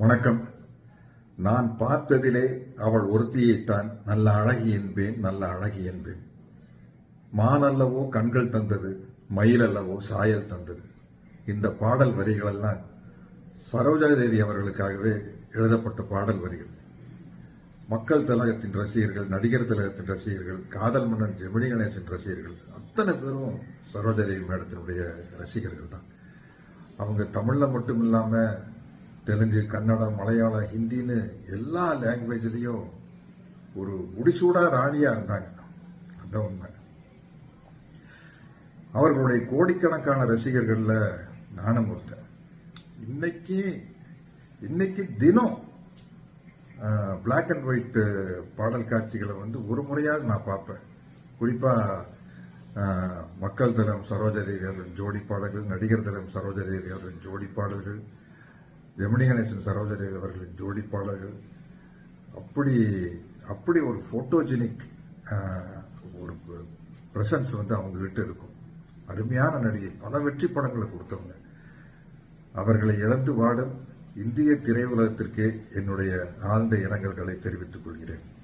வணக்கம். நான் பார்த்ததிலே அவள் ஒருத்தியைத்தான் நல்ல அழகி என்பேன் நல்ல அழகி என்பேன். மானல்லவோ கண்கள் தந்தது மயில் அல்லவோ சாயல் தந்தது. இந்த பாடல் வரிகளெல்லாம் சரோஜா தேவி அவர்களுக்காகவே எழுதப்பட்ட பாடல் வரிகள். மக்கள் திலகத்தின் ரசிகர்கள் நடிகர் திலகத்தின் ரசிகர்கள் காதல் மன்னன் ஜெமினி கணேசன் ரசிகர்கள் அத்தனை பேரும் சரோஜா தேவி மேடத்தினுடைய ரசிகர்கள் தான். அவங்க தமிழில் மட்டும் இல்லாமல் தெலுங்கு கன்னடம் மலையாளம் ஹிந்தின்னு எல்லா லாங்குவேஜ்லேயும் ஒரு முடிசூடா ராணியாக இருந்தாங்க. அந்த உண்மை. அவர்களுடைய கோடிக்கணக்கான ரசிகர்களில் நானும் ஒருத்தன். இன்னைக்கு இன்னைக்கு தினம் பிளாக் அண்ட் ஒயிட் பாடல் காட்சிகளை வந்து ஒரு முறையாக நான் பார்ப்பேன். குறிப்பாக மக்கள் தலம் சரோஜாதேவி அவர்களின் ஜோடி பாடல்கள் நடிகர் தலம் சரோஜாதேவி அவர்களின் ஜோடி பாடல்கள் ஜெமினி கணேசன் சரோஜாதேவி அவர்களின் ஜோடிப்பாளர்கள். அப்படி அப்படி ஒரு ஃபோட்டோஜெனிக் ஒரு பிரசன்ஸ் வந்து அவங்ககிட்ட இருக்கும். அருமையான நடிகை. பல வெற்றி படங்களை கொடுத்தவங்க. அவர்களை இழந்து வாடும் இந்திய திரையுலகத்திற்கே என்னுடைய ஆழ்ந்த இரங்கல்களை தெரிவித்துக் கொள்கிறேன்.